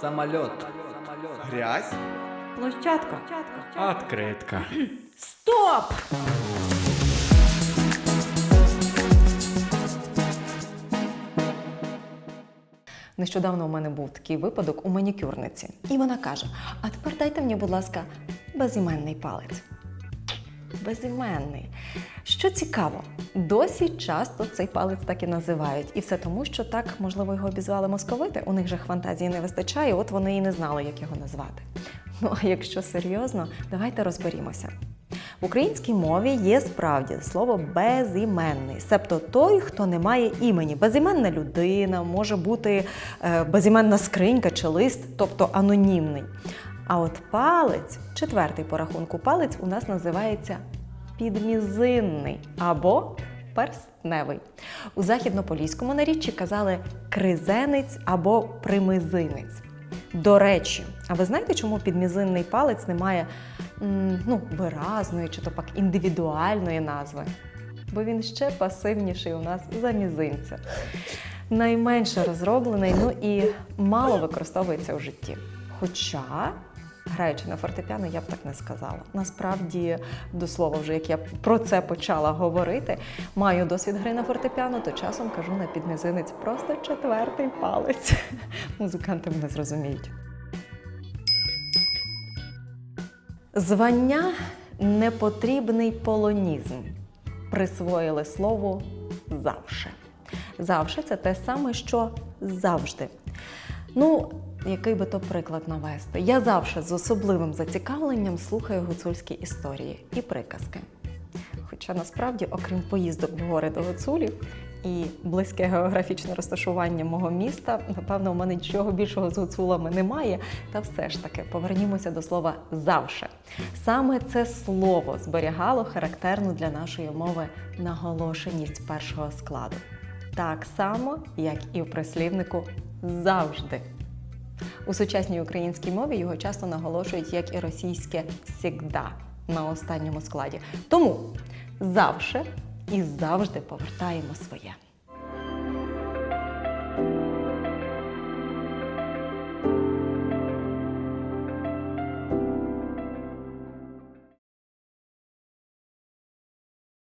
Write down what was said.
Самолет. Грязь? Площадка. Откритка. Стоп! Нещодавно у мене був такий випадок у манікюрниці. І вона каже: А тепер дайте мені, будь ласка, безіменний палець. Безіменний. Що цікаво, досі часто цей палець так і називають. І все тому, що так, можливо, його обізвали московити. У них же фантазії не вистачає, от вони і не знали, як його назвати. Ну а якщо серйозно, давайте розберімося. В українській мові є справді слово безіменний, себто той, хто не має імені. Безіменна людина, може бути е, безіменна скринька чи лист, тобто анонімний. А от палець, четвертий по рахунку палець, у нас називається підмізинний або перстневий. У західнополіському наріччі казали кризенець або примизинець. До речі, а ви знаєте, чому підмізинний палець не має ну, виразної чи то пак індивідуальної назви? Бо він ще пасивніший у нас за мізинця. Найменше розроблений, ну і мало використовується в житті. Хоча, граючи на фортепіано, я б так не сказала. Насправді, до слова, вже як я про це почала говорити, маю досвід гри на фортепіано, то часом кажу на підмізинець просто четвертий палець. Музиканти мене зрозуміють. Звання непотрібний полонізм. Присвоїли слову завше. Завше це те саме, що завжди. Ну, який би то приклад навести? Я завжди з особливим зацікавленням слухаю гуцульські історії і приказки. Хоча насправді, окрім поїздок в гори до гуцулів і близьке географічне розташування мого міста, напевно, у мене нічого більшого з гуцулами немає. Та все ж таки повернімося до слова завше. Саме це слово зберігало характерну для нашої мови наголошеність першого складу. Так само, як і в прислівнику завжди. У сучасній українській мові його часто наголошують як і російське «сігда» на останньому складі. Тому завше і завжди повертаємо своє.